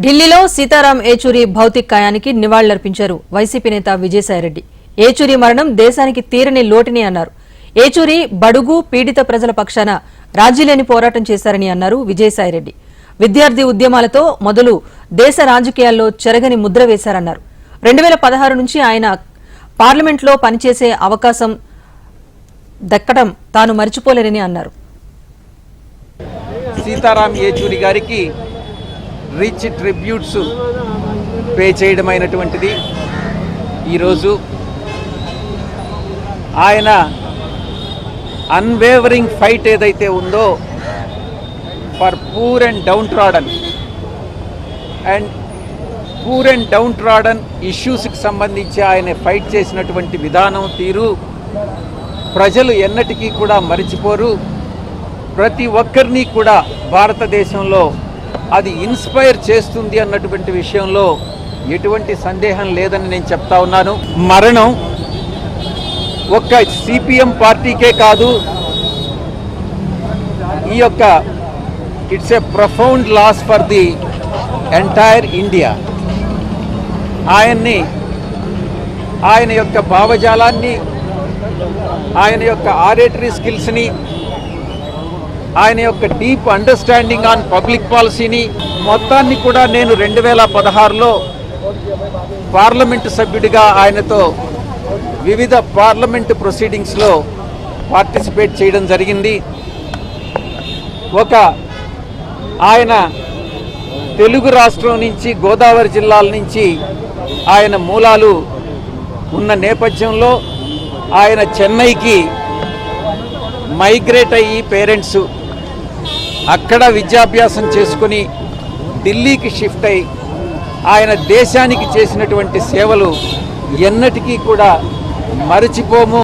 ఢిల్లీలో సీతారాం ఏచూరి భౌతిక కాయానికి నివాళులర్పించారు వైసీపీ నేత విజయసాయిరెడ్డి. ఏచూరి మరణం దేశానికి తీరని లోటిని అన్నారు. ఏచూరి బడుగు పీడిత ప్రజల పక్షాన రాజీలేని పోరాటం చేశారని అన్నారు విజయసాయిరెడ్డి. విద్యార్థి ఉద్యమాలతో మొదలు దేశ రాజకీయాల్లో చెరగని ముద్ర వేశారన్నారు. రెండు వేల పదహారు నుంచి ఆయన పార్లమెంట్లో పనిచేసే అవకాశం దక్కడం తాను మరిచిపోలేనని అన్నారు. సీతారాం యేచూరి గారికి రిచ్ ట్రిబ్యూట్స్ పే చేయడమైనటువంటిది ఈరోజు ఆయన అన్వేవరింగ్ ఫైట్ ఏదైతే ఉందో for poor and downtrodden and poor and downtrodden ఇష్యూస్కి సంబంధించి ఆయన ఫైట్ చేసినటువంటి విధానం తీరు ప్రజలు ఎన్నటికీ కూడా మరిచిపోరు. ప్రతి ఒక్కరిని కూడా భారతదేశంలో అది ఇన్స్పైర్ చేస్తుంది అన్నటువంటి విషయంలో ఎటువంటి సందేహం లేదని నేను చెప్తా ఉన్నాను. మరణం ఒక్క సిపిఎం పార్టీకే కాదు ఈ యొక్క it's a profound loss for the entire India ఆయన్ని ఆయన యొక్క భావజాలాన్ని ఆయన యొక్క ఆరేటరీ స్కిల్స్ని ఆయన యొక్క డీప్ అండర్స్టాండింగ్ ఆన్ పబ్లిక్ పాలసీని మొత్తాన్ని కూడా నేను రెండు వేల పదహారులో పార్లమెంటు సభ్యుడిగా ఆయనతో వివిధ పార్లమెంటు ప్రొసీడింగ్స్లో పార్టిసిపేట్ చేయడం జరిగింది. ఒక ఆయన తెలుగు రాష్ట్రం నుంచి గోదావరి జిల్లాల నుంచి ఆయన మూలాలు ఉన్న నేపథ్యంలో ఆయన చెన్నైకి మైగ్రేట్ అయ్యి పేరెంట్స్ అక్కడ విద్యాభ్యాసం చేసుకుని ఢిల్లీకి షిఫ్ట్ అయి ఆయన దేశానికి చేసినటువంటి సేవలు ఎన్నటికీ కూడా మరచిపోము.